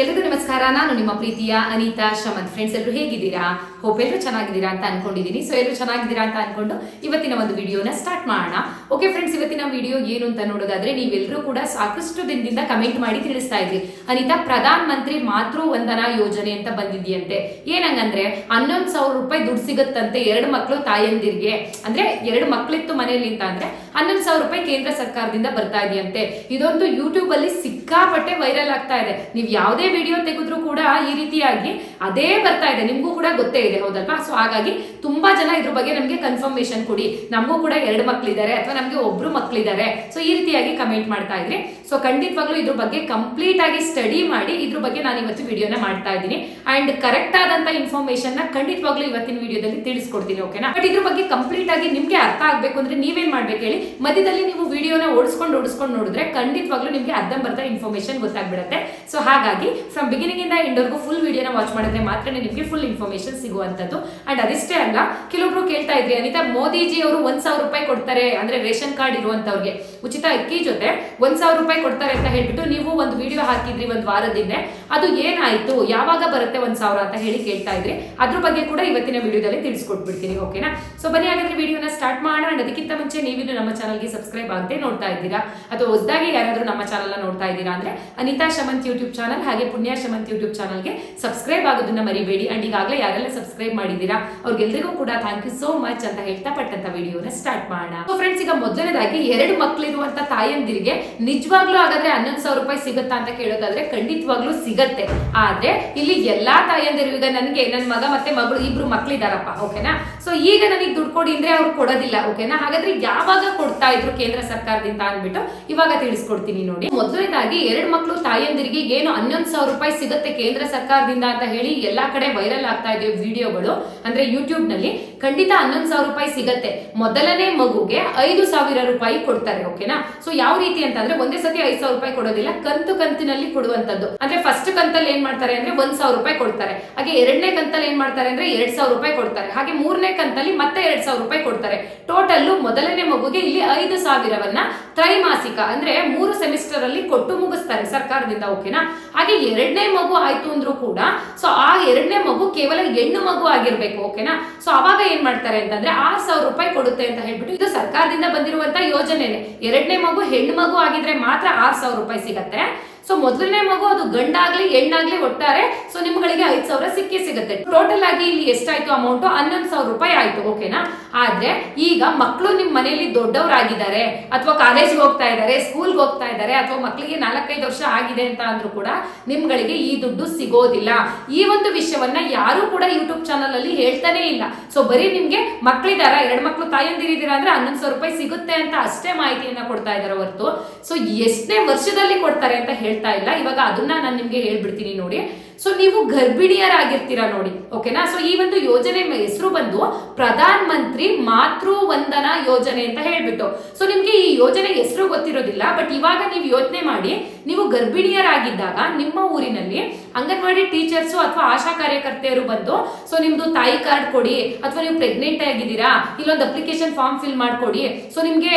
ಎಲ್ರಿಗೂ ನಮಸ್ಕಾರ. ನಾನು ನಿಮ್ಮ ಪ್ರೀತಿಯ ಅನಿತಾ ಶಮಂತ್. ಫ್ರೆಂಡ್ಸ್ ಎಲ್ಲರೂ ಹೇಗಿದ್ದೀರಾ? ಹೋಪ್ ಎಲ್ಲರೂ ಚೆನ್ನಾಗಿದ್ದೀರಾ ಅಂತ ಅನ್ಕೊಂಡಿದ್ದೀನಿ. ಸೊ ಎಲ್ಲರೂ ಚೆನ್ನಾಗಿದ್ದೀರಾ ಅಂತ ಅನ್ಕೊಂಡು ಇವತ್ತಿನ ಒಂದು ವಿಡಿಯೋನ ಸ್ಟಾರ್ಟ್ ಮಾಡೋಣ. ಓಕೆ ಫ್ರೆಂಡ್ಸ್ ಇವತ್ತಿನ ವಿಡಿಯೋ ಏನು ಅಂತ ನೋಡೋದಾದ್ರೆ ನೀವೆಲ್ಲರೂ ಕೂಡ ಸಾಕಷ್ಟು ದಿನದಿಂದ ಕಮೆಂಟ್ ಮಾಡಿ ತಿಳಿಸ್ತಾ ಇದ್ರಿ. ಅನಿತಾ, ಪ್ರಧಾನ ಮಂತ್ರಿ ಮಾತೃ ವಂದನಾ ಯೋಜನೆ ಅಂತ ಬಂದಿದೆಯಂತೆ. ಏನಂಗಂದ್ರೆ ಹನ್ನೊಂದು ಸಾವಿರ ರೂಪಾಯಿ ದುಡ್ಡು ಸಿಗುತ್ತಂತೆ ಎರಡು ಮಕ್ಕಳು ತಾಯಂದಿರಿಗೆ. ಅಂದ್ರೆ ಎರಡು ಮಕ್ಕಳಿತ್ತು ಮನೆಯಲ್ಲಿ ಅಂತ ಅಂದ್ರೆ ಹನ್ನೊಂದು ಸಾವಿರ ರೂಪಾಯಿ ಕೇಂದ್ರ ಸರ್ಕಾರದಿಂದ ಬರ್ತಾ ಇದೆಯಂತೆ. ಇದೊಂದು ಯೂಟ್ಯೂಬ್ ಅಲ್ಲಿ ಸಿಕ್ಕಾಪಟ್ಟೆ ವೈರಲ್ ಆಗ್ತಾ ಇದೆ. ನೀವು ಯಾವುದೇ ವಿಡಿಯೋ ತೆಗೆದ್ರು ಕೂಡ ಈ ರೀತಿಯಾಗಿ ಅದೇ ಬರ್ತಾ ಇದೆ. ನಿಮಗೂ ಕೂಡ ಗೊತ್ತೇ ಇದೆ, ಹೌದಲ್ವಾ? ಸೊ ಹಾಗಾಗಿ ತುಂಬಾ ಜನ ಇದ್ರ ಬಗ್ಗೆ ನಮಗೆ ಕನ್ಫರ್ಮೇಶನ್ ಕೊಡಿ. ನಮಗೂ ಕೂಡ ಎರಡು ಮಕ್ಕಳಿದ್ದಾರೆ ಅಥವಾ ನಮಗೆ ಒಬ್ರು ಮಕ್ಕಳಿದ್ದಾರೆ ಸೊ ಈ ರೀತಿಯಾಗಿ ಕಮೆಂಟ್ ಮಾಡ್ತಾ ಇದ್ರಿ. ಸೊ ಖಂಡಿತವಾಗ್ಲೂ ಇದ್ರ ಬಗ್ಗೆ ಕಂಪ್ಲೀಟ್ ಆಗಿ ಸ್ಟಡಿ ಮಾಡಿ ಇದ್ರ ಬಗ್ಗೆ ನಾನು ಇವತ್ತು ವಿಡಿಯೋನ ಮಾಡ್ತಾ ಇದ್ದೀನಿ. ಅಂಡ್ ಕರೆಕ್ಟ್ ಆದಂತ ಇನ್ಫಾರ್ಮೇಶನ್ನ ಖಂಡಿತವಾಗ್ಲೂ ಇವತ್ತಿನ ವಿಡಿಯೋದಲ್ಲಿ ತಿಳಿಸ್ಕೊಡ್ತೀನಿ ಓಕೆನಾ ಬಟ್ ಇದ್ರ ಬಗ್ಗೆ ಕಂಪ್ಲೀಟ್ ಆಗಿ ನಿಮ್ಗೆ ಅರ್ಥ ಆಗ್ಬೇಕು ಅಂದ್ರೆ ನೀವೇನ್ ಮಾಡ್ಬೇಕು ಹೇಳಿ? ಮಧ್ಯದಲ್ಲಿ ನೀವು ವಿಡಿಯೋನ ಓಡಿಸ್ಕೊಂಡು ಓಡಿಸ್ಕೊಂಡು ನೋಡಿದ್ರೆ ಖಂಡಿತವಾಗ್ಲೂ ನಿಮ್ಗೆ ಅರ್ಧಂಬರ್ಧ ಇನ್ಫಾರ್ಮೇಶನ್ ಗೊತ್ತಾಗ್ಬಿಡುತ್ತೆ. ಸೊ ಹಾಗಾಗಿ ಫ್ರಮ್ ಬಿಗಿನಿಂಗ್ ಇಂದ ಇಂಡೋರ್ಗೂ ಫುಲ್ ವಿಡಿಯೋನ ವಾಚ್ ಮಾಡಿದ್ರೆ ಮಾತ್ರ ನಿಮಗೆ ಫುಲ್ ಇನ್ಫಾರ್ಮೇಶನ್ ಸಿಗುವಂಥದ್ದು. ಅಂಡ್ ಅದಿಷ್ಟೇ ಅಲ್ಲ, ಕೆಲವೊಬ್ರು ಕೇಳ್ತಾ ಇದ್ರಿ, ಅನಿತಾ ಮೋದಿಜಿ ಅವರು ಒಂದ್ ಸಾವಿರ ರೂಪಾಯಿ ಕೊಡ್ತಾರೆ, ಅಂದ್ರೆ ರೇಷನ್ ಕಾರ್ಡ್ ಇರುವಂತವ್ರಿಗೆ ಉಚಿತ ಅಕ್ಕಿ ಜೊತೆ ಒಂದ್ ಸಾವಿರ ರೂಪಾಯಿ ಕೊಡ್ತಾರೆ ಅಂತ ಹೇಳ್ಬಿಟ್ಟು ನೀವು ಒಂದು ವಿಡಿಯೋ ಹಾಕಿದ್ರಿ ಒಂದು ವಾರದಿಂದ ಅದು ಏನಾಯ್ತು? ಯಾವಾಗ ಬರುತ್ತೆ ಒಂದ್ ಸಾವಿರ ಅಂತ ಹೇಳಿ ಕೇಳ್ತಾ ಇದ್ರಿ. ಅದ್ರ ಬಗ್ಗೆ ಕೂಡ ಇವತ್ತಿನ ವಿಡಿಯೋದಲ್ಲಿ ತಿಳಿಸ್ಕೊಟ್ಬಿಡ್ತೀನಿ ಓಕೆನಾ ಸೊ ಬನ್ನಿ, ಹಾಗಾದ್ರೆ ವಿಡಿಯೋನ ಸ್ಟಾರ್ಟ್ ಮಾಡೋಣ. ಅದಕ್ಕಿಂತ ಮುಂಚೆ ನೀವಿನ್ನು ನಮ್ಮ ಚಾನಲ್ಗೆ ಸಬ್ಸ್ಕ್ರೈಬ್ ಆಗದೆ ನೋಡ್ತಾ ಇದ್ದೀರಾ? ಅಥವಾ ಹೊಸದಾಗಿ ಯಾರಾದ್ರೂ ನಮ್ಮ ಚಾನಲ್ನ ನೋಡ್ತಾ ಇದ್ದೀರಾ ಅಂದ್ರೆ ಅನಿತಾ ಶಮಂತ್ ಯೂಟ್ಯೂಬ್ ಚಾನಲ್ ಹಾಗೆ ಪುಣ್ಯ ಶಮಂತ್ ಯೂಟ್ಯೂಬ್ ಚಾನಲ್ಗೆ ಸಬ್ಸ್ಕ್ರೈಬ್ ಆಗೋದನ್ನ ಮರಿಬೇಡಿ. ಅಂಡ್ ಈಗಾಗಲೇ ಯಾರೆಲ್ಲ ಸಬ್ಸ್ಕ್ರೈಬ್ ಮಾಡಿದ್ದೀರಾ, ಅವ್ರಿಗೆಲ್ರಿಗೂ ಕೂಡ ಥ್ಯಾಂಕ್ ಯು ಸೋ ಮಚ್ ಅಂತ ಹೇಳ್ತಾ ಪಟ್ಟಂತ ವಿಡಿಯೋನ ಸ್ಟಾರ್ಟ್ ಮಾಡೋಣ. ಸೊ ಫ್ರೆಂಡ್ಸ್ ಈಗ ಮೊದಲನೇದಾಗಿ ಎರಡು ಮಕ್ಕಳಿರುವಂತ ತಾಯಂದಿರಿಗೆ ನಿಜವಾಗ್ಲೂ ಹಾಗಾದ್ರೆ ಹನ್ನೊಂದು ಸಾವಿರ ರೂಪಾಯಿ ಸಿಗುತ್ತಾ ಅಂತ ಕೇಳೋದಾದ್ರೆ ಖಂಡಿತವಾಗ್ಲೂ ಸಿಗತ್ತೆ. ಆದ್ರೆ ಇಲ್ಲಿ ಎಲ್ಲಾ ತಾಯಂದಿರು ಈಗ ನನಗೆ ನನ್ನ ಮಗ ಮತ್ತೆ ಮಗಳು ಇಬ್ರು ಮಕ್ಳಿದಾರಪ್ಪ ಓಕೆನಾ ಸೊ ಈಗ ನನಗೆ ದುಡ್ಡು ಕೊಡಿ ಅಂದ್ರೆ ಅವ್ರು ಕೊಡೋದಿಲ್ಲ ಓಕೆನಾ ಹಾಗಾದ್ರೆ ಯಾವಾಗ ಕೊಡ್ತಾ ಇದ್ರು ಕೇಂದ್ರ ಸರ್ಕಾರದಿಂದ ಅಂದ್ಬಿಟ್ಟು ಇವಾಗ ತಿಳಿಸ್ಕೊಡ್ತೀನಿ ನೋಡಿ. ಮೊದಲನೇದಾಗಿ ಎರಡು ಮಕ್ಕಳು ತಾಯಂದಿರಿಗೆ ಏನು ಹನ್ನೊಂದು ಸಾವಿರ ರೂಪಾಯಿ ಸಿಗುತ್ತೆ ಕೇಂದ್ರ ಸರ್ಕಾರದಿಂದ ಅಂತ ಹೇಳಿ ಎಲ್ಲಾ ಕಡೆ ವೈರಲ್ ಆಗ್ತಾ ಇದೆ ವಿಡಿಯೋಗಳು. ಅಂದ್ರೆ ಯೂಟ್ಯೂಬ್ನಲ್ಲಿ ಖಂಡಿತ ಹನ್ನೊಂದು ಸಾವಿರ ರೂಪಾಯಿ ಸಿಗತ್ತೆ. ಮೊದಲನೇ ಮಗುಗೆ ಐದು ಸಾವಿರ ರೂಪಾಯಿ ಕೊಡ್ತಾರೆ ಓಕೆನಾ? ಸೊ ಯಾವ ರೀತಿ ಅಂತಂದ್ರೆ ಒಂದೇ ಸತಿ ಐದು ಸಾವಿರ ರೂಪಾಯಿ ಕೊಡೋದಿಲ್ಲ, ಕಂತು ಕಂತಿನಲ್ಲಿ ಕೊಡುವಂತದ್ದು ಅಂದ್ರೆ ಫಸ್ಟ್ ಕಂತಲ್ಲಿ ಏನ್ ಮಾಡ್ತಾರೆ ಅಂದ್ರೆ ಒಂದ್ ಸಾವಿರ ರೂಪಾಯಿ ಕೊಡ್ತಾರೆ. ಹಾಗೆ ಎರಡನೇ ಕಂತಲ್ಲಿ ಏನ್ ಮಾಡ್ತಾರೆ ಅಂದ್ರೆ ಎರಡ್ ಸಾವಿರ ರೂಪಾಯಿ ಕೊಡ್ತಾರೆ. ಹಾಗೆ ಮೂರನೇ ಕಂತಲ್ಲಿ ಮತ್ತೆ ಎರಡ್ ಸಾವಿರ ರೂಪಾಯಿ ಕೊಡ್ತಾರೆ. ಟೋಟಲ್ ಮೊದಲನೇ ಮಗುಗೆ ಇಲ್ಲಿ ಐದು ಸಾವಿರವನ್ನ ತ್ರೈಮಾಸಿಕ, ಅಂದ್ರೆ ಮೂರು ಸೆಮಿಸ್ಟರ್ ಅಲ್ಲಿ ಕೊಟ್ಟು ಮುಗಿಸ್ತಾರೆ ಸರ್ಕಾರದಿಂದ, ಓಕೆನಾ? ಹಾಗೆ ಎರಡನೇ ಮಗು ಆಯ್ತು ಅಂದ್ರೂ ಕೂಡ ಸೊ ಆ ಎರಡನೇ ಮಗು ಕೇವಲ ಹೆಣ್ಣು ಮಗು ಆಗಿರ್ಬೇಕು, ಓಕೆನಾ? ಸೊ ಅವಾಗ ಏನ್ ಮಾಡ್ತಾರೆ ಅಂತಂದ್ರೆ ಆರ್ ಸಾವಿರ ರೂಪಾಯಿ ಕೊಡುತ್ತೆ ಅಂತ ಹೇಳ್ಬಿಟ್ಟು ಇದು ಸರ್ಕಾರದಿಂದ ಬಂದಿರುವಂತ ಯೋಜನೆನೆ. ಎರಡನೇ ಮಗು ಹೆಣ್ಣು ಮಗು ಆಗಿದ್ರೆ ಮಾತ್ರ ಆರ್ ಸಾವಿರ ರೂಪಾಯಿ ಸಿಗತ್ತೆ. ಸೊ ಮೊದಲನೇ ಮಗು ಅದು ಗಂಡಾಗ್ಲಿ, ಹೆಣ್ಣಾಗ್ಲಿ ಒಟ್ಟಾರೆ ಸೊ ನಿಮ್ಗಳಿಗೆ ಐದ್ ಸಾವಿರ ಸಿಕ್ಕಿ ಸಿಗುತ್ತೆ. ಟೋಟಲ್ ಆಗಿ ಇಲ್ಲಿ ಎಷ್ಟಾಯ್ತು ಅಮೌಂಟ್ ಹನ್ನೊಂದು ಸಾವಿರ ರೂಪಾಯಿ ಆಯ್ತು ಓಕೆನಾ ಆದ್ರೆ, ಈಗ ಮಕ್ಕಳು ನಿಮ್ ಮನೆಯಲ್ಲಿ ದೊಡ್ಡವರಾಗಿದ್ದಾರೆ, ಅಥವಾ ಕಾಲೇಜ್ಗೆ ಹೋಗ್ತಾ ಇದ್ದಾರೆ ಸ್ಕೂಲ್ಗೆ ಹೋಗ್ತಾ ಇದ್ದಾರೆ, ಅಥವಾ ಮಕ್ಕಳಿಗೆ ನಾಲ್ಕೈದು ವರ್ಷ ಆಗಿದೆ ಅಂತ ಅಂದ್ರೂ ಕೂಡ ನಿಮ್ಗಳಿಗೆ ಈ ದುಡ್ಡು ಸಿಗೋದಿಲ್ಲ. ಈ ಒಂದು ವಿಷಯವನ್ನ ಯಾರು ಕೂಡ ಯೂಟ್ಯೂಬ್ ಚಾನಲ್ ಅಲ್ಲಿ ಹೇಳ್ತಾನೆ ಇಲ್ಲ. ಸೊ ಬರೀ ನಿಮ್ಗೆ ಮಕ್ಕಳಿದಾರ ಎರಡು ಮಕ್ಕಳು ತಾಯಂದಿರಿದ್ದೀರಾ ಅಂದ್ರೆ ಹನ್ನೊಂದು ಸಾವಿರ ರೂಪಾಯಿ ಸಿಗುತ್ತೆ ಅಂತ ಅಷ್ಟೇ ಮಾಹಿತಿಯನ್ನ ಕೊಡ್ತಾ ಇದಾರೆ ಹೊರತು. ಸೊ ಎಷ್ಟನೇ ವರ್ಷದಲ್ಲಿ ಕೊಡ್ತಾರೆ ಅಂತ ಹೇಳ್ತಾ ಇಲ್ಲ. ಇವಾಗ ಅದನ್ನ ನಾನು ನಿಮ್ಗೆ ಹೇಳ್ಬಿಡ್ತೀನಿ ನೋಡಿ. ಸೊ ನೀವು ಗರ್ಭಿಣಿಯರಾಗಿರ್ತೀರಾ ನೋಡಿ ಓಕೆನಾ ಸೊ ಈ ಒಂದು ಯೋಜನೆ ಹೆಸರು ಬಂದು ಪ್ರಧಾನ ಮಂತ್ರಿ ಮಾತೃ ವಂದನಾ ಯೋಜನೆ ಅಂತ ಹೇಳ್ಬಿಟ್ಟು. ಸೊ ನಿಮ್ಗೆ ಈ ಯೋಜನೆ ಹೆಸರು ಗೊತ್ತಿರೋದಿಲ್ಲ ಬಟ್ ಇವಾಗ ನೀವು ಯೋಚನೆ ಮಾಡಿ, ನೀವು ಗರ್ಭಿಣಿಯರಾಗಿದ್ದಾಗ ನಿಮ್ಮ ಊರಿನಲ್ಲಿ ಅಂಗನವಾಡಿ ಟೀಚರ್ಸ್ ಅಥವಾ ಆಶಾ ಕಾರ್ಯಕರ್ತೆಯರು ಬಂದು ಸೊ ನಿಮ್ದು ತಾಯಿ ಕಾರ್ಡ್ ಕೊಡಿ, ಅಥವಾ ನೀವು ಪ್ರೆಗ್ನೆಂಟ್ ಆಗಿದ್ದೀರಾ, ಇಲ್ಲೊಂದು ಅಪ್ಲಿಕೇಶನ್ ಫಾರ್ಮ್ ಫಿಲ್ ಮಾಡ್ಕೊಡಿ ಸೊ ನಿಮ್ಗೆ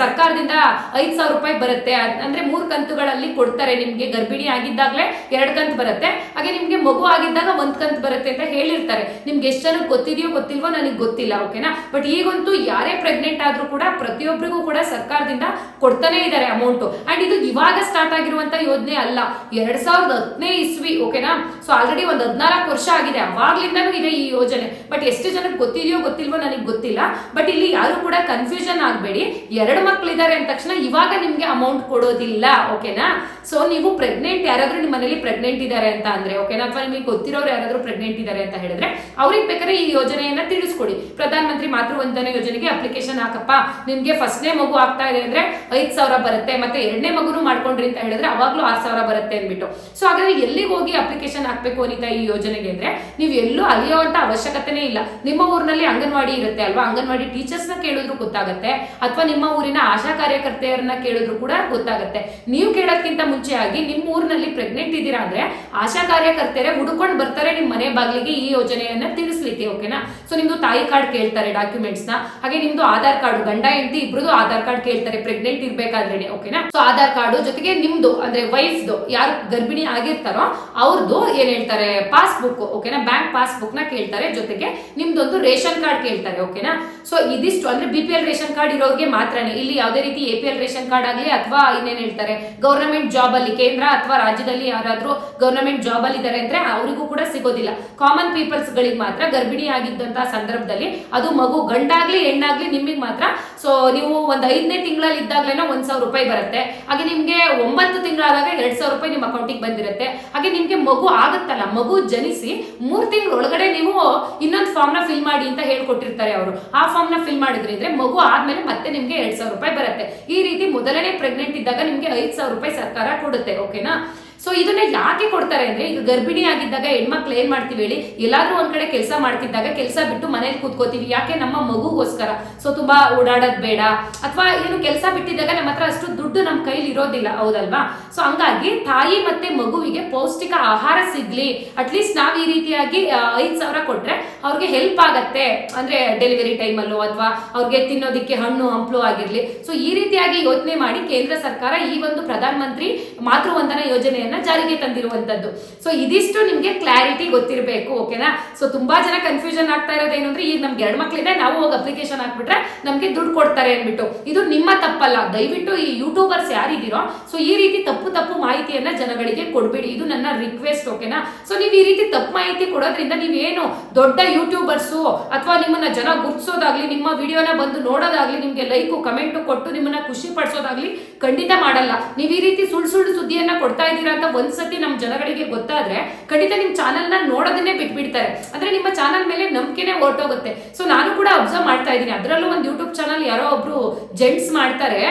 ಸರ್ಕಾರದಿಂದ ಐದ್ ಸಾವಿರ ರೂಪಾಯಿ ಬರುತ್ತೆ ಅಂದ್ರೆ ಮೂರು ಕಂತುಗಳಲ್ಲಿ ಕೊಡ್ತಾರೆ ನಿಮ್ಗೆ ಗರ್ಭಿಣಿ ಆಗಿದ್ದಾಗಲೇ ಎರಡು ಕಂತು ಬರುತ್ತೆ. ಹಾಗೆ ನಿಮ್ಗೆ ಮಗು ಆಗಿದ್ದಾಗ ಒಂದ್ ಕಂತು ಬರುತ್ತೆ ಅಂತ ಹೇಳಿರ್ತಾರೆ. ನಿಮ್ಗೆ ಎಷ್ಟು ಜನಕ್ಕೆ ಗೊತ್ತಿದೆಯೋ ಗೊತ್ತಿಲ್ವೋ ನನಗೆ ಗೊತ್ತಿಲ್ಲ, ಓಕೆನಾ? ಬಟ್ ಈಗಂತೂ ಯಾರೇ ಪ್ರೆಗ್ನೆಂಟ್ ಆದ್ರೂ ಕೂಡ ಪ್ರತಿಯೊಬ್ಬರಿಗೂ ಕೂಡ ಸರ್ಕಾರದಿಂದ ಕೊಡ್ತಾನೆ ಇದ್ದಾರೆ ಅಮೌಂಟ್ ಅಂಡ್ ಇದು ಇವಾಗ ಸ್ಟಾರ್ಟ್ ಆಗಿರುವಂತ ಯೋಜನೆ ಅಲ್ಲ. ಎರಡ್ ಸಾವಿರದ ಹತ್ತನೇ ಇಸ್ವಿ, ಓಕೆನಾ? ಸೊ ಆಲ್ರೆಡಿ ಒಂದ್ ಹದಿನಾಲ್ಕು ವರ್ಷ ಆಗಿದೆ. ಅವಾಗ್ಲಿಂದನೂ ಇದೆ ಈ ಯೋಜನೆ. ಬಟ್ ಎಷ್ಟು ಜನಕ್ಕೆ ಗೊತ್ತಿದೆಯೋ ಗೊತ್ತಿಲ್ವೋ ನನಗೆ ಗೊತ್ತಿಲ್ಲ. ಬಟ್ ಇಲ್ಲಿ ಯಾರು ಕೂಡ ಕನ್ಫ್ಯೂಷನ್ ಆಗಬೇಡಿ. ಎರಡು ಮಕ್ಕಳಿದ್ದಾರೆ ಅಂದ ತಕ್ಷಣ ಇವಾಗ ನಿಮ್ಗೆ ಅಮೌಂಟ್ ಕೊಡೋದಿಲ್ಲ, ಓಕೆನಾ? ಸೊ ನೀವು ಪ್ರೆಗ್ನೆಂಟ್ ಯಾರಾದ್ರೂ ನಿಮ್ಮ ಮನೇಲಿ ಪ್ರೆಗ್ನೆಂಟ್ ಇದ್ದಾರೆ ಅಂತ ಅಂದ್ರೆ ಓಕೆ ಅಥವಾ ನಿಮಗೆ ಗೊತ್ತಿರೋರು ಯಾರಾದರೂ ಪ್ರೆಗ್ನೆಂಟ್ ಇದ್ದಾರೆ ಅಂತ ಹೇಳಿದ್ರೆ, ಅವ್ರಿಗೆ ಬೇಕಾದ್ರೆ ಈ ಯೋಜನೆಯನ್ನ ತಿಳಿಸ್ಕೊಡಿ. ಪ್ರಧಾನ ಮಂತ್ರಿ ಮಾತೃ ವಂದನಾ ಯೋಜನೆಗೆ ಅಪ್ಲಿಕೇಶನ್ ಹಾಕಪ್ಪ. ನಿಮ್ಗೆ ಫಸ್ಟ್ನೇ ಮಗು ಆಗ್ತಾ ಇದೆ ಅಂದ್ರೆ ಐದ್ ಸಾವಿರ ಬರುತ್ತೆ, ಮತ್ತೆ ಎರಡನೇ ಮಗುನು ಮಾಡ್ಕೊಂಡ್ರಿ ಅಂತ ಹೇಳಿದ್ರೆ ಅವಾಗ್ಲೂ ಆರ್ ಸಾವಿರ ಬರುತ್ತೆ ಅಂದ್ಬಿಟ್ಟು. ಸೊ ಹಾಗಾದ್ರೆ ಎಲ್ಲಿಗೆ ಹೋಗಿ ಅಪ್ಲಿಕೇಶನ್ ಹಾಕ್ಬೇಕು ಅನಿತಾ ಈ ಯೋಜನೆಗೆ ಅಂದ್ರೆ, ನೀವು ಎಲ್ಲೂ ಅಲಿಯುವಂತ ಅವಶ್ಯಕತೆನೇ ಇಲ್ಲ. ನಿಮ್ಮ ಊರಿನಲ್ಲಿ ಅಂಗನವಾಡಿ ಇರುತ್ತೆ ಅಲ್ವಾ? ಅಂಗನವಾಡಿ ಟೀಚರ್ಸ್ನ ಕೇಳಿದ್ರು ಗೊತ್ತಾಗುತ್ತೆ. ಅಥವಾ ನಿಮ್ಮ ಊರಿನ ಆಶಾ ಕಾರ್ಯಕರ್ತೆಯರನ್ನ ಕೇಳಿದ್ರು ಕೂಡ ಗೊತ್ತಾಗುತ್ತೆ. ನೀವು ಕೇಳೋದ್ಕಿಂತ ಮುಂಚೆ ಆಗಿ ನಿಮ್ಮ ಊರಿನಲ್ಲಿ ಪ್ರೆಗ್ನೆಂಟ್ ಇದ್ದೀರಾ ಅಂದ್ರೆ, ಆಶಾ ಕಾರ್ಯಕರ್ತೆಯರೇ ಹುಡುಕೊಂಡು ಬರ್ತಾರೆ ನಿಮ್ಮ ಮನೆ ಬಾಗಿಲಿಗೆ ಈ ಯೋಜನೆಯನ್ನ ತಿಳಿಸ್ಲಿಕ್ಕೆ ಓಕೆನಾ ಸೊ ನಿಮ್ದು ತಾಯಿ ಕಾರ್ಡ್ ಕೇಳ್ತಾರೆ ಡಾಕ್ಯುಮೆಂಟ್ಸ್ನ. ಹಾಗೆ ನಿಮ್ದು ಆಧಾರ್ ಕಾರ್ಡ್, ಗಂಡ, ಹೆಂಡತಿ ಇಬ್ರದ್ದು ಆಧಾರ್ ಕಾರ್ಡ್ ಕೇಳ್ತಾರೆ ಪ್ರೆಗ್ನೆಂಟ್ ಇರ್ಬೇಕಾದ್ರೆ ಓಕೆನಾ ಸೊ ಆಧಾರ್ ಕಾರ್ಡ್ ಜೊತೆಗೆ ನಿಮ್ ನಿಮ್ದು, ಅಂದ್ರೆ ವೈಫ್ದು ಯಾರು ಗರ್ಭಿಣಿ ಆಗಿರ್ತಾರೋ ಅವ್ರದ್ದು ಏನ್ ಹೇಳ್ತಾರೆ ಪಾಸ್ಬುಕ್ ಓಕೆನಾ ಬ್ಯಾಂಕ್ ಪಾಸ್ಬುಕ್ನ ಕೇಳ್ತಾರೆ, ಜೊತೆಗೆ ನಿಮ್ದೊಂದು ರೇಷನ್ ಕಾರ್ಡ್ ಕೇಳ್ತಾರೆ ಓಕೆನಾ ಸೊ ಇದಿಷ್ಟು, ಅಂದ್ರೆ ಬಿ ರೇಷನ್ ಕಾರ್ಡ್ ಇರೋರಿಗೆ ಮಾತ್ರನೇ. ಇಲ್ಲಿ ಯಾವುದೇ ರೀತಿ ಎ ರೇಷನ್ ಕಾರ್ಡ್ ಆಗಲಿ ಅಥವಾ ಇನ್ನೇನ್ ಹೇಳ್ತಾರೆ ಗೌರ್ಮೆಂಟ್ ಜಾಬ್ ಅಲ್ಲಿ ಕೇಂದ್ರ ಅಥವಾ ರಾಜ್ಯದಲ್ಲಿ ಯಾರಾದ್ರೂ ಗೌರ್ಮೆಂಟ್ ಜಾಬ್ ಅಲ್ಲಿ ಇದ್ದಾರೆ ಅಂದ್ರೆ ಅವರಿಗೂ ಕೂಡ ಸಿಗೋದಿಲ್ಲ. ಕಾಮನ್ ಪೀಪಲ್ಸ್ ಗಳಿಗೆ ಮಾತ್ರ ಗರ್ಭಿಣಿ ಆಗಿದ್ದಂತಹ ಸಂದರ್ಭದಲ್ಲಿ ಅದು ಮಗು ಗಂಡಾಗ್ಲಿ ಹೆಣ್ಣಾಗ್ಲಿ ನಿಮಗೆ ಮಾತ್ರ. ಸೊ ನೀವು ಒಂದ್ ಐದನೇ ತಿಂಗಳಲ್ಲಿ ಇದ್ದಾಗ್ಲೇನೋ ಒಂದ್ ಸಾವಿರ ರೂಪಾಯಿ ಬರುತ್ತೆ. ಹಾಗೆ ನಿಮ್ಗೆ ಒಂಬತ್ತು ತಿಂಗಳಾದಾಗ ಎರಡ್ ಸಾವಿರ ರೂಪಾಯಿ ನಿಮ್ಮ ಅಕೌಂಟಿಗೆ ಬಂದಿರುತ್ತೆ. ಹಾಗೆ ನಿಮ್ಗೆ ಮಗು ಆಗುತ್ತಲ್ಲ, ಮಗು ಜನಿಸಿ ಮೂರ್ ತಿಂಗಳ ಒಳಗಡೆ ನೀವು ಇನ್ನೊಂದು ಫಾರ್ಮ್ನ ಫಿಲ್ ಮಾಡಿ ಅಂತ ಹೇಳ್ಕೊಟ್ಟಿರ್ತಾರೆ ಅವರು. ಆ ಫಾರ್ಮ್ನ ಫಿಲ್ ಮಾಡಿದ್ರೆ ಮಗು ಆದ್ಮೇಲೆ ಮತ್ತೆ ನಿಮ್ಗೆ ಎರಡ್ ಸಾವಿರ ರೂಪಾಯಿ ಬರುತ್ತೆ. ಈ ರೀತಿ ಮೊದಲನೇ ಪ್ರೆಗ್ನೆಂಟ್ ಇದ್ದಾಗ ನಿಮ್ಗೆ ಐದ್ ಸಾವಿರ ರೂಪಾಯಿ ಸರ್ಕಾರ ಕೊಡುತ್ತೆ ಓಕೆನಾ ಸೊ ಇದನ್ನ ಯಾಕೆ ಕೊಡ್ತಾರೆ ಅಂದ್ರೆ, ಈಗ ಗರ್ಭಿಣಿ ಆಗಿದ್ದಾಗ ಹೆಣ್ಮಕ್ಳು ಏನ್ ಮಾಡ್ತೀವಿ ಹೇಳಿ? ಎಲ್ಲಾದ್ರೂ ಒಂದ್ ಕಡೆ ಕೆಲಸ ಮಾಡ್ತಿದ್ದಾಗ ಕೆಲಸ ಬಿಟ್ಟು ಮನೇಲಿ ಕೂತ್ಕೋತೀವಿ. ಯಾಕೆ ನಮ್ಮ ಮಗುಗೋಸ್ಕರ? ಸೊ ತುಂಬಾ ಓಡಾಡೋದ್ ಬೇಡ. ಅಥವಾ ಏನು ಕೆಲಸ ಬಿಟ್ಟಿದ್ದಾಗ ನಮ್ಮ ಹತ್ರ ಅಷ್ಟು ದುಡ್ಡು ನಮ್ಮ ಕೈಲಿ ಇರೋದಿಲ್ಲ. ಹೌದಲ್ವಾ? ಸೊ ಹಂಗಾಗಿ ತಾಯಿ ಮತ್ತೆ ಮಗುವಿಗೆ ಪೌಷ್ಟಿಕ ಆಹಾರ ಸಿಗ್ಲಿ. ಅಟ್ಲೀಸ್ಟ್ ನಾವ್ ಈ ರೀತಿಯಾಗಿ ಐದ್ ಸಾವಿರ ಕೊಟ್ರೆ ಅವ್ರಿಗೆ ಹೆಲ್ಪ್ ಆಗತ್ತೆ. ಅಂದ್ರೆ ಡೆಲಿವರಿ ಟೈಮಲ್ಲೂ ಅಥವಾ ಅವ್ರಿಗೆ ತಿನ್ನೋದಿಕ್ಕೆ ಹಣ್ಣು, ಹಂಪ್ಲು ಆಗಿರ್ಲಿ. ಸೊ ಈ ರೀತಿಯಾಗಿ ಯೋಚನೆ ಮಾಡಿ ಕೇಂದ್ರ ಸರ್ಕಾರ ಈ ಒಂದು ಪ್ರಧಾನ ಮಂತ್ರಿ ಮಾತೃವಂದನ ಯೋಜನೆಯನ್ನ ಜಾರಿಗೆ ತಂದಿರುವಂತದ್ದು. ಸೊ ಇದಿಷ್ಟು ನಿಮ್ಗೆ ಕ್ಲಾರಿಟಿ ಗೊತ್ತಿರಬೇಕು ಓಕೆನಾ ಸೊ ತುಂಬಾ ಜನ ಕನ್ಫ್ಯೂಷನ್ ಆಗ್ತಾ ಇರೋದೇನು ಅಂದ್ರೆ, ಈಗ ನಮ್ಗೆ ಎರಡು ಮಕ್ಕಳಿದೆ ನಾವು ಹೋಗಿ ಅಪ್ಲಿಕೇಶನ್ ಹಾಕ್ಬಿಟ್ರೆ ನಮ್ಗೆ ದುಡ್ಡು ಕೊಡ್ತಾರೆ ಅಂದ್ಬಿಟ್ಟು. ಇದು ನಿಮ್ಮ ತಪ್ಪಲ್ಲ. ದಯವಿಟ್ಟು ಈ ಯೂಟ್ಯೂಬರ್ಸ್ ಯಾರಿದ್ದೀರೋ ಸೊ ಈ ರೀತಿ ತಪ್ಪು ತಪ್ಪು ಮಾಹಿತಿಯನ್ನ ಜನಗಳಿಗೆ ಕೊಡ್ಬೇಡಿ. ಇದು ನನ್ನ ರಿಕ್ವೆಸ್ಟ್ ಓಕೆನಾ ಸೊ ನೀವು ಈ ರೀತಿ ತಪ್ಪು ಮಾಹಿತಿ ಕೊಡೋದ್ರಿಂದ ನೀವೇನು ದೊಡ್ಡ ಯೂಟ್ಯೂಬರ್ಸು ಅಥವಾ ನಿಮ್ಮನ್ನ ಜನ ಗುರ್ತಿಸೋದಾಗ್ಲಿ ನಿಮ್ಮ ವಿಡಿಯೋನ ಬಂದು ನೋಡೋದಾಗ್ಲಿ, ನಿಮ್ಗೆ ಲೈಕು ಕಮೆಂಟು ಕೊಟ್ಟು ನಿಮ್ಮನ್ನ ಖುಷಿ ಪಡಿಸೋದಾಗ್ಲಿ ಖಂಡಿತ ಮಾಡಲ್ಲ. ನೀವು ಈ ರೀತಿ ಸುಳ್ಳು ಸುಳ್ಳು ಸುದ್ದಿಯನ್ನ ಕೊಡ್ತಾ ಇದ್ದೀರಾ ಅಂತ ಒಂದ್ಸತಿ ನಮ್ಮ ಜನಗಳಿಗೆ ಗೊತ್ತಾದ್ರೆ ಖಂಡಿತ ನಿಮ್ ಚಾನಲ್ನ ನೋಡೋದನ್ನೇ ಬಿಟ್ಬಿಡ್ತಾರೆ. ಅಂದ್ರೆ ನಿಮ್ಮ ಚಾನಲ್ ಮೇಲೆ ನಂಬಿಕೆನೆ ಹೊರಟೋಗುತ್ತೆ. ಸೊ ನಾನು ಕೂಡ ಅಬ್ಸರ್ವ್ ಮಾಡ್ತಾ ಇದ್ದೀನಿ. ಅದರಲ್ಲೂ ಒಂದು ಯೂಟ್ಯೂಬ್ ಚಾನಲ್ ಯಾರೋ ಒಬ್ರು ಜೆಂಟ್ಸ್ ಮಾಡ್ತಾರೆ.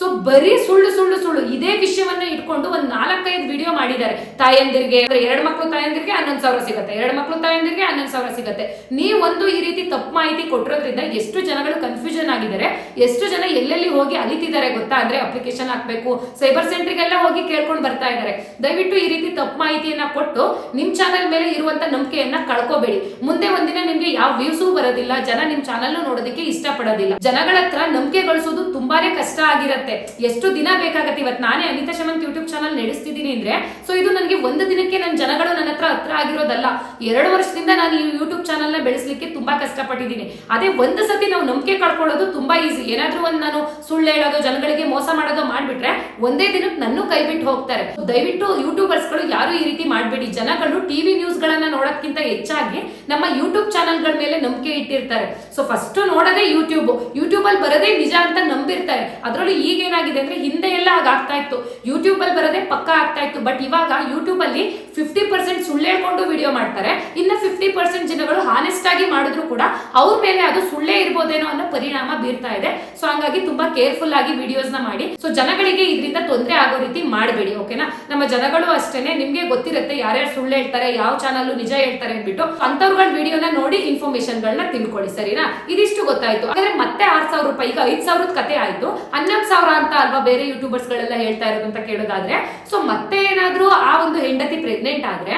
ಸೊ ಬರೀ ಸುಳ್ಳು ಸುಳ್ಳು ಸುಳ್ಳು. ಇದೇ ವಿಷಯವನ್ನ ಇಟ್ಕೊಂಡು ಒಂದ್ ನಾಲ್ಕೈದು ವಿಡಿಯೋ ಮಾಡಿದ್ದಾರೆ. ತಾಯಂದಿರಿಗೆ ಅಂದ್ರೆ ಎರಡು ಮಕ್ಳು ತಾಯಂದಿರಿಗೆ ಹನ್ನೊಂದು ಸಾವಿರ ಸಿಗುತ್ತೆ. ಎರಡು ಮಕ್ಳು ತಾಯಂದಿರಿಗೆ ಹನ್ನೊಂದು ಸಾವಿರ ಸಿಗುತ್ತೆ. ನೀವೊಂದು ಈ ರೀತಿ ತಪ್ಪು ಮಾಹಿತಿ ಕೊಟ್ಟಿರೋದ್ರಿಂದ ಎಷ್ಟು ಜನಗಳು ಕನ್ಫ್ಯೂಷನ್ ಆಗಿದ್ದಾರೆ, ಎಷ್ಟು ಜನ ಎಲ್ಲೆಲ್ಲಿ ಹೋಗಿ ಅಲಿತಿದ್ದಾರೆ ಗೊತ್ತಾ? ಅಂದ್ರೆ ಅಪ್ಲಿಕೇಶನ್ ಹಾಕ್ಬೇಕು ಸೈಬರ್ ಸೆಂಟ್ರಿಗೆಲ್ಲ ಹೋಗಿ ಕೇಳ್ಕೊಂಡು ಬರ್ತಾ ಇದ್ದಾರೆ. ದಯವಿಟ್ಟು ಈ ರೀತಿ ತಪ್ಪು ಮಾಹಿತಿಯನ್ನ ಕೊಟ್ಟು ನಿಮ್ ಚಾನಲ್ ಮೇಲೆ ಇರುವಂತ ನಂಬಿಕೆಯನ್ನ ಕಳ್ಕೋಬೇಡಿ. ಮುಂದೆ ಒಂದಿನ ನಿಮ್ಗೆ ಯಾವ ವ್ಯೂಸು ಬರೋದಿಲ್ಲ, ಜನ ನಿಮ್ ಚಾನಲ್ ನೋಡೋದಕ್ಕೆ ಇಷ್ಟಪಡೋದಿಲ್ಲ. ಜನಗಳ ಹತ್ರ ನಂಬಿಕೆ ಗಳಿಸೋದು ತುಂಬಾನೇ ಕಷ್ಟ ಆಗಿರುತ್ತೆ. ಎಷ್ಟು ದಿನ ಬೇಕಾಗತ್ತೆ? ಇವತ್ತು ನಾನೇ ಅನಿತಾ ಶಮಂತ್ ಯೂಟ್ಯೂಬ್ ಚಾನಲ್ ನಡೆಸ್ತಿದ್ದೀನಿ ಅಂದ್ರೆ ಸೊ ಇದು ನನಗೆ ಒಂದು ದಿನಕ್ಕೆ ನನ್ನ ಜನಗಳು ನನ್ನ ಹತ್ರ ಹತ್ರ ಆಗಿರೋದಲ್ಲ. ಎರಡು ವರ್ಷದಿಂದ ನಾನು ಈ ಯೂಟ್ಯೂಬ್ ಚಾನಲ್ನ ಬೆಳೆಸಲಿಕ್ಕೆ ತುಂಬಾ ಕಷ್ಟಪಟ್ಟಿದ್ದೀನಿ. ಅದೇ ಒಂದು ಸತಿ ನಾವು ನಂಬಿಕೆ ಕಳ್ಕೊಳ್ಳೋದು ತುಂಬಾ ಈಸಿ ಏನಾದ್ರೂ ಒಂದು ನಾನು ಸುಳ್ಳು ಹೇಳೋದು, ಜನಗಳಿಗೆ ಮೋಸ ಮಾಡೋದು ಮಾಡ್ಬಿಟ್ರೆ, ಒಂದೇ ದಿನಕ್ಕೆ ನನ್ನೂ ಕೈ ಬಿಟ್ಟು ಹೋಗ್ತಾರೆ ದಯವಿಟ್ಟು ಯೂಟ್ಯೂಬರ್ಸ್ಗಳು ಯಾರು ಈ ರೀತಿ ಮಾಡಬೇಡಿ. ಜನಗಳು ಟಿವಿ ನ್ಯೂಸ್ ಗಳನ್ನ ನೋಡೋಕ್ಕಿಂತ ಹೆಚ್ಚಾಗಿ ನಮ್ಮ ಯೂಟ್ಯೂಬ್ ಚಾನಲ್ಗಳ ಮೇಲೆ ನಂಬಿಕೆ ಇಟ್ಟಿರ್ತಾರೆ. ಸೊ ಫಸ್ಟ್ ನೋಡೋದೇ ಯೂಟ್ಯೂಬ್ ಯೂಟ್ಯೂಬ್ ಅಲ್ಲಿ ಬರೋದೇ ನಿಜ ಅಂತ ನಂಬಿರ್ತಾರೆ. ಅದರಲ್ಲೂ ಏನಾಗಿದೆ ಅಂದ್ರೆ ಹಿಂದೆ ಎಲ್ಲ ಹಾಗಾಗ್ತಾ ಇತ್ತು. ಯೂಟ್ಯೂಬ್ ಅಲ್ಲಿ ಬರೋದೇ ಪಕ್ಕ ಆಗ್ತಾ ಇತ್ತು. ಬಟ್ ಇವಾಗ ಯೂಟ್ಯೂಬ್ ಅಲ್ಲಿ ಫಿಫ್ಟಿ ಪರ್ಸೆಂಟ್ ಸುಳ್ಳು ಹೇಳ್ಕೊಂಡು ವಿಡಿಯೋ ಮಾಡ್ತಾರೆ. ಇನ್ನ ಫಿಫ್ಟಿ ಪರ್ಸೆಂಟ್ ಜನಗಳು ಹಾನೆಸ್ಟ್ ಆಗಿ ಮಾಡಿದ್ರು ಕೂಡ ಅವ್ರ ಮೇಲೆ ಅದು ಸುಳ್ಳೇ ಇರ್ಬೋದೇನೋ ಅನ್ನೋ ಪರಿಣಾಮ ಬೀರ್ತಾ ಇದೆ. ಸೊ ಹಂಗಾಗಿ ತುಂಬಾ ಕೇರ್ಫುಲ್ ಆಗಿ ವಿಡಿಯೋಸ್ನ ಮಾಡಿ. ಸೊ ಜನಗಳಿಗೆ ಇದರಿಂದ ತೊಂದರೆ ಆಗೋ ರೀತಿ ಮಾಡಬೇಡಿ ಓಕೆನಾ ನಮ್ಮ ಜನಗಳು ಅಷ್ಟೇನೆ ನಿಮ್ಗೆ ಗೊತ್ತಿರುತ್ತೆ ಯಾರ್ಯಾರು ಸುಳ್ಳು ಹೇಳ್ತಾರೆ, ಯಾವ ಚಾನಲ್ ನಿಜ ಹೇಳ್ತಾರೆ ಅಂದ್ಬಿಟ್ಟು ಅಂತವ್ರುಗಳ ವಿಡಿಯೋನ ನೋಡಿ ಇನ್ಫಾರ್ಮೇಶನ್ ಗಳನ್ನ ತಿಳ್ಕೊಳ್ಳಿ, ಸರಿನಾ? ಇದಿಷ್ಟು ಗೊತ್ತಾಯ್ತು. ಹಾಗಾದ್ರೆ ಮತ್ತೆ ಆರ್ ಸಾವಿರ ರೂಪಾಯಿ, ಈಗ ಐದ್ ಸಾವಿರದ ಕತೆ ಆಯ್ತು. ಹನ್ನೊಂದು ಸಾವಿರ ಅಂತ ಅಲ್ವಾ ಬೇರೆ ಯೂಟ್ಯೂಬರ್ಸ್ ಗಳೆಲ್ಲ ಹೇಳ್ತಾ ಇರೋದು ಅಂತ ಕೇಳೋದಾದ್ರೆ. ಸೊ ಮತ್ತೆ ಏನಾದ್ರೂ ಆ ಒಂದು ಹೆಂಡತಿ ಪ್ರೆಗ್ನೆಂಟ್ ಆದ್ರೆ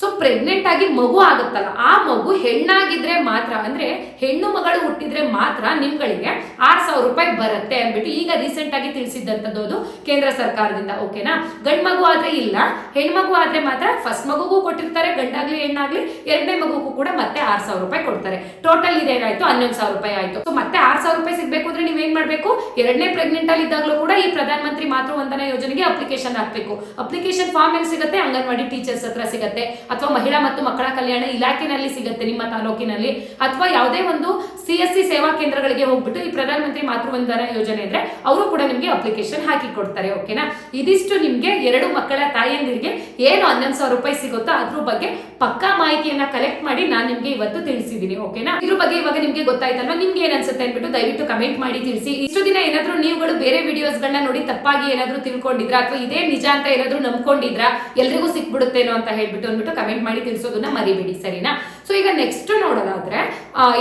ಸೊ ಪ್ರೆಗ್ನೆಂಟ್ ಆಗಿ ಮಗು ಆಗುತ್ತಲ್ಲ, ಆ ಮಗು ಹೆಣ್ಣಾಗಿದ್ರೆ ಮಾತ್ರ, ಅಂದ್ರೆ ಹೆಣ್ಣು ಮಗಳು ಹುಟ್ಟಿದ್ರೆ ಮಾತ್ರ ನಿಮ್ಗಳಿಗೆ ಆರ್ ಸಾವಿರ ರೂಪಾಯಿ ಬರುತ್ತೆ ಅಂದ್ಬಿಟ್ಟು ಈಗ ರೀಸೆಂಟ್ ಆಗಿ ತಿಳಿಸಿದ್ದಂಥದ್ದು ಅದು ಕೇಂದ್ರ ಸರ್ಕಾರದಿಂದ ಓಕೆನಾ ಗಂಡ್ ಮಗು ಆದ್ರೆ ಇಲ್ಲ ಹೆಣ್ಮಗು ಆದ್ರೆ ಮಾತ್ರ ಫಸ್ಟ್ ಮಗುಗೂ ಕೊಟ್ಟಿರ್ತಾರೆ, ಗಂಡಾಗ್ಲಿ ಹೆಣ್ಣಾಗ್ಲಿ, ಎರಡನೇ ಮಗುಗೂ ಕೂಡ ಮತ್ತೆ ಆರ್ ಸಾವಿರ ರೂಪಾಯಿ ಕೊಡ್ತಾರೆ. ಟೋಟಲ್ ಇದೇನಾಯ್ತು? ಹನ್ನೊಂದು ಸಾವಿರ ರೂಪಾಯಿ ಆಯ್ತು. ಸೊ ಮತ್ತೆ ಆರ್ ಸಾವಿರ ರೂಪಾಯಿ ಸಿಗ್ಬೇಕು ಅಂದ್ರೆ ನೀವೇನ್ ಮಾಡ್ಬೇಕು? ಎರಡನೇ ಪ್ರೆಗ್ನೆಂಟ್ ಅಲ್ಲಿ ಇದ್ದಾಗಲೂ ಕೂಡ ಈ ಪ್ರಧಾನ ಮಂತ್ರಿ ಮಾತೃವಂದನಾ ಯೋಜನೆಗೆ ಅಪ್ಲಿಕೇಶನ್ ಹಾಕ್ಬೇಕು. ಅಪ್ಲಿಕೇಶನ್ ಫಾರ್ಮ್ ಎಲ್ಲಿ ಸಿಗುತ್ತೆ? ಅಂಗನವಾಡಿ ಟೀಚರ್ಸ್ ಹತ್ರ ಸಿಗುತ್ತೆ. ಅಥವಾ ಮಹಿಳಾ ಮತ್ತು ಮಕ್ಕಳ ಕಲ್ಯಾಣ ಇಲಾಖೆನಲ್ಲಿ ಸಿಗುತ್ತೆ ನಿಮ್ಮ ತಾಲೂಕಿನಲ್ಲಿ. ಅಥವಾ ಯಾವುದೇ ಒಂದು ಸಿ ಸೇವಾ ಕೇಂದ್ರಗಳಿಗೆ ಹೋಗ್ಬಿಟ್ಟು ಈ ಪ್ರಧಾನಮಂತ್ರಿ ಮಾತೃವಂದನ ಯೋಜನೆ ಇದ್ರೆ ಅವರು ಕೂಡ ನಿಮಗೆ ಅಪ್ಲಿಕೇಶನ್ ಹಾಕಿ ಕೊಡ್ತಾರೆ ಓಕೆನಾ ಇದಿಷ್ಟು ನಿಮಗೆ ಎರಡು ಮಕ್ಕಳ ತಾಯಿಯಂದಿರಿಗೆ ಏನು ಹನ್ನೊಂದು ಸಾವಿರ ರೂಪಾಯಿ ಸಿಗುತ್ತೋ ಅದ್ರ ಬಗ್ಗೆ ಪಕ್ಕಾ ಮಾಹಿತಿಯನ್ನ ಕಲೆಕ್ಟ್ ಮಾಡಿ ನಾನು ನಿಮಗೆ ಇವತ್ತು ತಿಳಿಸಿದ್ದೀನಿ ಓಕೆನಾ ಇದ್ರ ಬಗ್ಗೆ ಇವಾಗ ನಿಮಗೆ ಗೊತ್ತಾಯ್ತಲ್ವಾ? ನಿಮ್ಗೆ ಏನ್ ಅನ್ಸುತ್ತೆ ಅಂದ್ಬಿಟ್ಟು ದಯವಿಟ್ಟು ಕಮೆಂಟ್ ಮಾಡಿ ತಿಳಿಸಿ. ಇಷ್ಟು ದಿನ ಏನಾದ್ರೂ ನೀವುಗಳು ಬೇರೆ ವಿಡಿಯೋಸ್ ಗಳನ್ನ ನೋಡಿ ತಪ್ಪಾಗಿ ಏನಾದ್ರೂ ತಿಳ್ಕೊಂಡಿದ್ರ? ಅಥವಾ ಇದೇ ನಿಜ ಅಂತ ಏನಾದ್ರೂ ನಂಬ್ಕೊಂಡಿದ್ರ? ಎಲ್ರಿಗೂ ಸಿಕ್ಬಿಡುತ್ತೇನೋ ಅಂತ ಹೇಳ್ಬಿಟ್ಟು ಅಂದ್ಬಿಟ್ಟು ಕಮೆಂಟ್ ಮಾಡಿ ತಿಳಿಸೋದನ್ನ ಮರಿಬೇಡಿ, ಸರಿನಾ? ಸೊ ಈಗ ನೆಕ್ಸ್ಟ್ ನೋಡೋದಾದ್ರೆ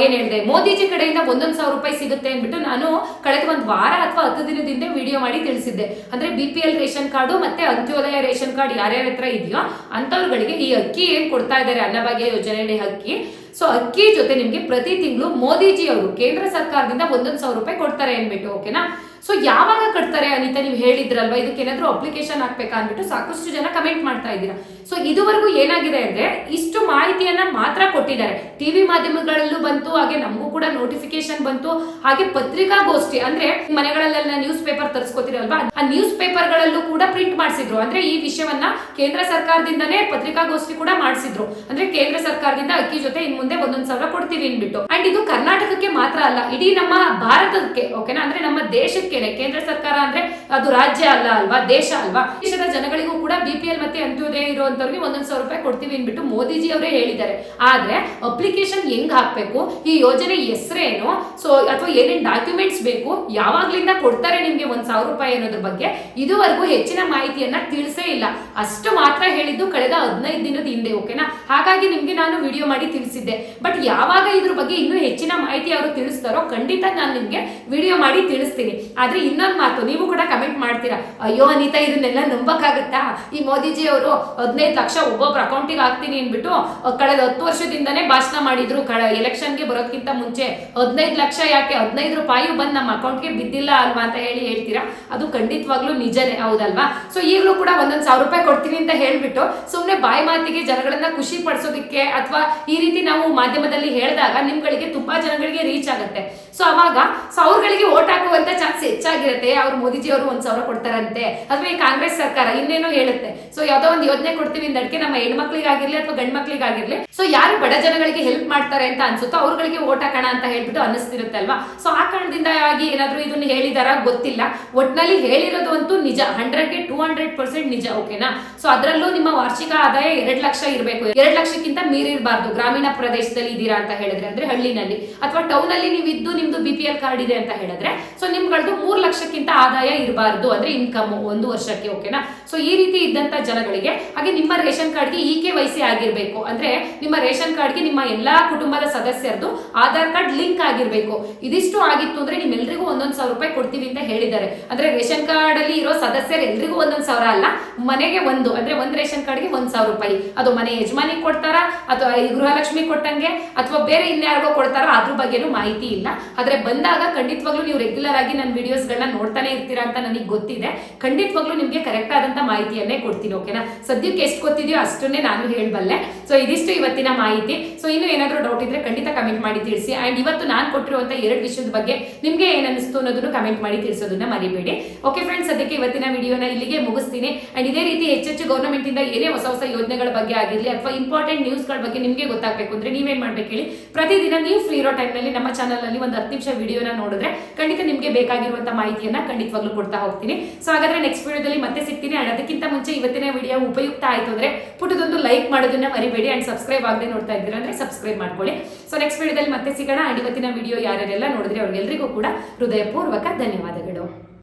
ಏನ್ ಹೇಳಿದೆ? ಮೋದಿಜಿ ಕಡೆಯಿಂದ ಒಂದೊಂದ್ ಸಾವಿರ ರೂಪಾಯಿ ಸಿಗುತ್ತೆ ಅಂದ್ಬಿಟ್ಟು ನಾನು ಕಳೆದ ಒಂದು ವಾರ ಅಥವಾ ಹತ್ತು ದಿನದಿಂದ ವಿಡಿಯೋ ಮಾಡಿ ತಿಳಿಸಿದ್ದೆ. ಅಂದ್ರೆ B P L ration card ಮತ್ತೆ ಅಂತ್ಯೋದಯ ರೇಷನ್ ಕಾರ್ಡ್ ಯಾರ್ಯಾರ ಹತ್ರ ಇದೆಯೋ ಅಂತವ್ರುಗಳಿಗೆ ಈ ಅಕ್ಕಿ ಏನ್ ಕೊಡ್ತಾ ಇದ್ದಾರೆ ಅನ್ನಭಾಗ್ಯ ಯೋಜನೆಯಲ್ಲಿ ಅಕ್ಕಿ? ಸೊ ಅಕ್ಕಿ ಜೊತೆ ನಿಮ್ಗೆ ಪ್ರತಿ ತಿಂಗಳು ಮೋದಿಜಿ ಅವರು ಕೇಂದ್ರ ಸರ್ಕಾರದಿಂದ ಒಂದೊಂದು ಸಾವಿರ ರೂಪಾಯಿ ಕೊಡ್ತಾರೆ ಅಂದ್ಬಿಟ್ಟು ಓಕೆನಾ ಸೊ ಯಾವಾಗ ಕಟ್ತಾರೆ ಅನಿತಾ, ನೀವು ಹೇಳಿದ್ರಲ್ವಾ? ಇದಕ್ಕೆ ಏನಾದರೂ ಅಪ್ಲಿಕೇಶನ್ ಹಾಕ್ಬೇಕಾ ಅಂದ್ಬಿಟ್ಟು ಸಾಕಷ್ಟು ಜನ ಕಮೆಂಟ್ ಮಾಡ್ತಾ ಇದ್ದೀರಾ. ಸೊ ಇದುವರೆಗೂ ಏನಾಗಿದೆ ಅಂದ್ರೆ, ಇಷ್ಟು ಮಾಹಿತಿಯನ್ನ ಮಾತ್ರ ಕೊಟ್ಟಿದ್ದಾರೆ. ಟಿವಿ ಮಾಧ್ಯಮಗಳಲ್ಲೂ ಬಂತು, ಹಾಗೆ ನಮಗೂ ಕೂಡ ನೋಟಿಫಿಕೇಶನ್ ಬಂತು, ಹಾಗೆ ಪತ್ರಿಕಾಗೋಷ್ಠಿ, ಅಂದ್ರೆ ಮನೆಗಳಲ್ಲೆಲ್ಲ ನ್ಯೂಸ್ ಪೇಪರ್ ತರಿಸ್ಕೋತಿರಲ್ವಾ? ಆ ನ್ಯೂಸ್ ಪೇಪರ್ಗಳಲ್ಲೂ ಕೂಡ ಪ್ರಿಂಟ್ ಮಾಡಿಸಿದ್ರು. ಅಂದ್ರೆ ಈ ವಿಷಯವನ್ನ ಕೇಂದ್ರ ಸರ್ಕಾರದಿಂದನೇ ಪತ್ರಿಕಾಗೋಷ್ಠಿ ಕೂಡ ಮಾಡಿಸಿದ್ರು. ಅಂದ್ರೆ ಕೇಂದ್ರ ಸರ್ಕಾರದಿಂದ ಅಕ್ಕಿ ಜೊತೆ ಇನ್ ಮುಂದೆ ಒಂದೊಂದ್ ಸಾವಿರ ಕೊಡ್ತೀವಿ ಅಂದ್ಬಿಟ್ಟು. ಅಂಡ್ ಇದು ಕರ್ನಾಟಕಕ್ಕೆ ಮಾತ್ರ ಅಲ್ಲ, ಇಡೀ ನಮ್ಮ ಭಾರತಕ್ಕೆ ಓಕೆನಾ ಅಂದ್ರೆ ನಮ್ಮ ದೇಶಕ್ಕೇನೆ ಕೇಂದ್ರ ಸರ್ಕಾರ ಅಂದ್ರೆ ಅದು ರಾಜ್ಯ ಅಲ್ಲ ಅಲ್ವಾ, ದೇಶ ಅಲ್ವಾ? ದೇಶದ ಜನಗಳಿಗೂ ಕೂಡ ಬಿ ಮತ್ತೆ ಅಂತ್ಯೋದಯ ಇರುವಂತವ್ರಿಗೆ ಒಂದೊಂದು ಸಾವಿರ ರೂಪಾಯಿ ಕೊಡ್ತೀವಿ ಅಂದ್ಬಿಟ್ಟು ಮೋದಿಜಿ ಅವರೇ ಹೇಳಿದ್ದಾರೆ. ಆದ್ರೆ ಅಪ್ಲಿಕೇಶನ್ ಹೆಂಗ್ ಹಾಕ್ಬೇಕು? ಈ ಯೋಜನೆ ಹೆಸರೇನು? ಸೊ ಅಥವಾ ಏನೇನು ಡಾಕ್ಯುಮೆಂಟ್ಸ್ ಬೇಕು? ಯಾವಾಗ್ಲಿಂದ ಕೊಡ್ತಾರೆ ನಿಮ್ಗೆ ಒಂದ್ ಸಾವಿರ ರೂಪಾಯಿ ಅನ್ನೋದ್ರ ಬಗ್ಗೆ? ಇದುವರೆಗೂ ಹೆಚ್ಚಿನ ಮಾಹಿತಿಯನ್ನ ತಿಳಿಸೇ ಇಲ್ಲ. ಅಷ್ಟು ಮಾತ್ರ ಹೇಳಿದ್ದು ಕಳೆದ ಹದಿನೈದು ದಿನದ ಹಿಂದೆ ಓಕೆನಾ ಹಾಗಾಗಿ ನಿಮ್ಗೆ ನಾನು ವಿಡಿಯೋ ಮಾಡಿ ತಿಳಿಸಿದ್ದೆ. ಬಟ್ ಯಾವಾಗ ಇದ್ರ ಬಗ್ಗೆ ಇನ್ನೂ ಹೆಚ್ಚಿನ ಮಾಹಿತಿ ಅವರು ತಿಳಿಸ್ತಾರೋ ಖಂಡಿತ ನಾನು ನಿಮ್ಗೆ ವಿಡಿಯೋ ಮಾಡಿ ತಿಳಿಸ್ತೀನಿ. ಆದ್ರೆ ಇನ್ನೊಂದು ಮಾತು, ನೀವು ಕೂಡ ಕಮೆಂಟ್ ಮಾಡ್ತೀರಾ, ಅಯ್ಯೋ ಅನಿತಾ, ಇದನ್ನೆಲ್ಲ ನಂಬಕ್ಕಾಗತ್ತಾ? ಈ ಮೋದಿಜಿ ಅವರು ಹದಿನೈದು ಲಕ್ಷ ಒಬ್ಬೊಬ್ರ ಅಕೌಂಟಿಗೆ ಹಾಕ್ತೀನಿ ಅಂದ್ಬಿಟ್ಟು ಕಳೆದ ಹತ್ತು ವರ್ಷದಿಂದನೇ ಭಾಷಣ ಮಾಡಿದ್ರು, ಕಳ ಎಲೆಕ್ಷನ್ಗೆ ಬರೋದಕ್ಕಿಂತ ಮುಂಚೆ. ಹದಿನೈದು ಲಕ್ಷ ಯಾಕೆ? ಹದಿನೈದು ರೂಪಾಯಿ ಬಂದು ನಮ್ಮ ಅಕೌಂಟ್ಗೆ ಬಿದ್ದಿಲ್ಲ ಅಲ್ವಾ ಅಂತ ಹೇಳಿ ಹೇಳ್ತೀರಾ? ಅದು ಖಂಡಿತವಾಗ್ಲೂ ನಿಜನೇ, ಹೌದಲ್ವಾ? ಸೊ ಈಗಲೂ ಕೂಡ ಒಂದೊಂದು ಸಾವಿರ ರೂಪಾಯಿ ಕೊಡ್ತೀನಿ ಅಂತ ಹೇಳ್ಬಿಟ್ಟು ಸುಮ್ಮನೆ ಬಾಯಿ ಮಾತಿಗೆ ಜನಗಳನ್ನ ಖುಷಿ ಪಡಿಸೋದಕ್ಕೆ ಅಥವಾ ಈ ರೀತಿ ನಾವು ಮಾಧ್ಯಮದಲ್ಲಿ ಹೇಳಿದಾಗ ನಿಮ್ಗಳಿಗೆ ತುಂಬಾ ಜನಗಳಿಗೆ ರೀಚ್ ಆಗುತ್ತೆ. ಸೊ ಅವಾಗ ಸೊ ಅವ್ರಗಳಿಗೆ ಓಟ್ ಹಾಕುವಂತ ಚಾನ್ಸ್ ಹೆಚ್ಚಾಗಿರುತ್ತೆ, ಅವ್ರು ಮೋದಿಜಿ ಅವರು ಒಂದ್ ಸಾವಿರ ಕೊಡ್ತಾರಂತೆ. ಅಥವಾ ಈ ಕಾಂಗ್ರೆಸ್ ಸರ್ಕಾರ ಇನ್ನೇನೋ ಹೇಳುತ್ತೆ. ಸೊ ಯಾವ್ದೋ ಒಂದು ಯೋಜನೆ ಕೊಡ್ತೀವಿ ಅಂದಕ್ಕೆ ನಮ್ಮ ಹೆಣ್ಮಕ್ಳಿಗಾಗಿರ್ಲಿ ಅಥವಾ ಗಂಡ್ ಮಕ್ಳಿಗಾಗಿರ್ಲಿ ಸೊ ಯಾರು ಬಡ ಜನಗಳಿಗೆ ಹೆಲ್ಪ್ ಮಾಡ್ತಾರೆ ಅಂತ ಅನ್ಸುತ್ತೋ ಅವ್ರಗಳಿಗೆ ಓಟ್ ಹಾಕೋಣ ಅಂತ ಹೇಳ್ಬಿಟ್ಟು ಅನಿಸ್ತಿರುತ್ತೆ ಅಲ್ವಾ? ಸೊ ಆ ಕಾರಣದಿಂದ ಆಗಿ ಏನಾದ್ರು ಇದನ್ನ ಹೇಳಿದಾರ ಗೊತ್ತಿಲ್ಲ. ಒಟ್ನಲ್ಲಿ ಹೇಳಿರೋದು ಅಂತೂ ನಿಜ ಹಂಡ್ರೆಡ್ಗೆ ಟೂ ಹಂಡ್ರೆಡ್ ಪರ್ಸೆಂಟ್ ನಿಜ ಓಕೆನಾ ಸೊ ಅದರಲ್ಲೂ ನಿಮ್ಮ ವಾರ್ಷಿಕ ಆದಾಯ ಎರಡ್ ಲಕ್ಷ ಇರಬೇಕು. ಎರಡ್ ಲಕ್ಷಕ್ಕಿಂತ ಮೀರಿರಬಾರ್ದು ಗ್ರಾಮೀಣ ಪ್ರದೇಶದಲ್ಲಿ ಇದ್ದೀರಾ ಅಂತ ಹೇಳಿದ್ರೆ ಅಂದ್ರೆ ಹಳ್ಳಿನಲ್ಲಿ. ಅಥವಾ ಟೌನ್ ಅಲ್ಲಿ ನೀವು ಇದ್ದು ನಿಮ್ದು ಬಿ ಪಿ ಎಲ್ ಕಾರ್ಡ್ ಇದೆ ಅಂತ ಹೇಳಿದ್ರೆ. ಸೊ ನಿಮ್ಗಳದ್ದು ಮೂರ್ ಲಕ್ಷಕ್ಕಿಂತ ಆದಾಯ ಇರಬಾರ್ದು ಅಂದ್ರೆ ಇನ್ಕಮ್ ಒಂದು ವರ್ಷಕ್ಕೆ ಓಕೆನಾ ಸೊ ಈ ರೀತಿ ಇದ್ದಂತ ಜನಗಳಿಗೆ, ಹಾಗೆ ನಿಮ್ಮ ರೇಷನ್ ಕಾರ್ಡ್ಗೆ ಇ ಕೆ ವೈಸಿ ಆಗಿರ್ಬೇಕು. ಅಂದ್ರೆ ನಿಮ್ಮ ರೇಷನ್ ಕಾರ್ಡ್ಗೆ ನಿಮ್ಮ ಎಲ್ಲಾ ಕುಟುಂಬದ ಸದಸ್ಯರದು ಆಧಾರ್ ಕಾರ್ಡ್ ಲಿಂಕ್ ಆಗಿರ್ಬೇಕು. ಇದಿಷ್ಟು ಆಗಿತ್ತು ಅಂದ್ರೆ ನಿಮ್ಮೆಲ್ರಿಗೂ ಒಂದೊಂದ್ ಸಾವಿರ ರೂಪಾಯಿ ಕೊಡ್ತೀವಿ ಅಂತ ಹೇಳಿದ್ದಾರೆ. ಅಂದ್ರೆ ರೇಷನ್ ಕಾರ್ಡ್ ಅಲ್ಲಿ ಇರೋ ಸದಸ್ಯರು ಎಲ್ರಿಗೂ ಒಂದೊಂದ್ ಸಾವಿರ ಅಲ್ಲ, ಮನೆಗೆ ಒಂದು, ಅಂದ್ರೆ ಒಂದ್ ರೇಷನ್ ಕಾರ್ಡ್ಗೆ ಒಂದ್ ಸಾವಿರ ರೂಪಾಯಿ. ಅದು ಮನೆ ಯಜಮಾನಿ ಕೊಡ್ತಾರಾ, ಅಥವಾ ಈ ಗೃಹಲಕ್ಷ್ಮಿ ಕೊಟ್ಟಂಗೆ, ಅಥವಾ ಬೇರೆ ಇನ್ಯಾರಿಗೋ ಕೊಡ್ತಾರೋ, ಅದ್ರ ಬಗ್ಗೆನೂ ಮಾಹಿತಿ ಇಲ್ಲ. ಆದ್ರೆ ಬಂದಾಗ ಖಂಡಿತವಾಗ್ಲೂ ನೀವು ರೆಗ್ಯುಲರ್ ಆಗಿ ನನ್ನ ವಿಡಿಯೋಸ್ಗಳನ್ನ ನೋಡ್ತಾನೆ ಇರ್ತೀರಾ ಅಂತ ನನಗೆ ಗೊತ್ತಿದೆ. ಖಂಡಿತವಾಗ್ಲೂ ನಿಮಗೆ ಕರೆಕ್ಟ್ ಆದಂತ ಮಾಹಿತಿಯನ್ನೇ ಕೊಡ್ತೀನಿ ಓಕೆನಾ ಸದ್ಯಕ್ಕೆ ಎಷ್ಟು ಗೊತ್ತಿದೆಯೋ ಅಷ್ಟನ್ನೇ ನಾನು ಹೇಳಬಲ್ಲೆ. ಸೊ ಇದಿಷ್ಟು ಇವತ್ತಿನ ಮಾಹಿತಿ. ಸೊ ಇನ್ನು ಏನಾದರೂ ಡೌಟ್ ಇದ್ರೆ ಖಂಡಿತ ಕಮೆಂಟ್ ಮಾಡಿ ತಿಳಿಸಿ. ಆ್ಯಂಡ್ ಇವತ್ತು ನಾನು ಕೊಟ್ಟಿರುವಂತ ಎರಡು ವಿಷಯದ ಬಗ್ಗೆ ನಿಮಗೆ ಏನ್ ಅನಿಸ್ತು ಅನ್ನೋದನ್ನು ಕಮೆಂಟ್ ಮಾಡಿ ತಿಳಿಸೋದನ್ನ ಮರಿಬೇಡಿ. ಓಕೆ ಫ್ರೆಂಡ್ಸ್ ಸದ್ಯಕ್ಕೆ ಇವತ್ತಿನ ವಿಡಿಯೋನ ಇಲ್ಲಿಗೆ ಮುಗಿಸ್ತೀನಿ. ಆ್ಯಂಡ್ ಇದೇ ರೀತಿ ಹೆಚ್ಚೆಚ್ಚು ಗೌರ್ಮೆಂಟ್ ಇಂದ ಏನೇ ಹೊಸ ಹೊಸ ಯೋಜನೆಗಳ ಬಗ್ಗೆ ಆಗಿರಲಿ ಅಥವಾ ಇಂಪಾರ್ಟೆಂಟ್ ನ್ಯೂಸ್ಗಳ ಬಗ್ಗೆ ನಿಮಗೆ ಗೊತ್ತಾಗಬೇಕು ಅಂದ್ರೆ ನೀವೇನ್ ಮಾಡ್ಬೇಕು ಹೇಳಿ. ಪ್ರತಿದಿನ ನೀವು ಫ್ರೀ ಇರೋ ಟೈಮ್ನಲ್ಲಿ ನಮ್ಮ ಚಾನಲ್ ಅಲ್ಲಿ ಒಂದು ಹತ್ತು ನಿಮಿಷ ವಿಡಿಯೋನ ನೋಡಿದ್ರೆ ಖಂಡಿತ ನಿಮ್ಗೆ ಬೇಕಾಗಿರುವಂತ ಮಾಹಿತಿಯನ್ನ ಖಂಡಿತವಾಗ್ಲೂ ಕೊಡ್ತಾ ಹೋಗ್ತೀನಿ. ಸೊ ಹಾಗಾದ್ರೆ ನೆಕ್ಸ್ಟ್ ವಿಡಿಯೋದಲ್ಲಿ ಮತ್ತೆ ಸಿಗ್ತೀನಿ. ಅಂಡ್ ಅದಕ್ಕಿಂತ ಮುಂಚೆ ಇವತ್ತಿನ ವಿಡಿಯೋ ಉಪಯುಕ್ತ ಆಯ್ತು ಅಂದ್ರೆ ಪುಟದೊಂದು ಲೈಕ್ ಮಾಡೋದನ್ನ ಮರಿಬೇಡಿ ಅಂಡ್ ಸಬ್ಸ್ಕ್ರೈಬ್ ಆಗದೆ ನೋಡ್ತಾ ಇದ್ದೀರಾ ಅಂದ್ರೆ ಸಬ್ಸ್ಕ್ರೈಬ್ ಮಾಡ್ಕೊಳ್ಳಿ. ಸೊ ನೆಕ್ಸ್ಟ್ ವಿಡಿಯೋದಲ್ಲಿ ಮತ್ತೆ ಸಿಗೋಣ. ಅಂಡ್ ಇವತ್ತಿನ ವಿಡಿಯೋ ಯಾರ್ಯಾರೆಲ್ಲ ನೋಡಿದ್ರೆ ಅವ್ರಿಗೆಲ್ಲರಿಗೂ ಕೂಡ ಹೃದಯಪೂರ್ವಕ ಧನ್ಯವಾದಗಳು.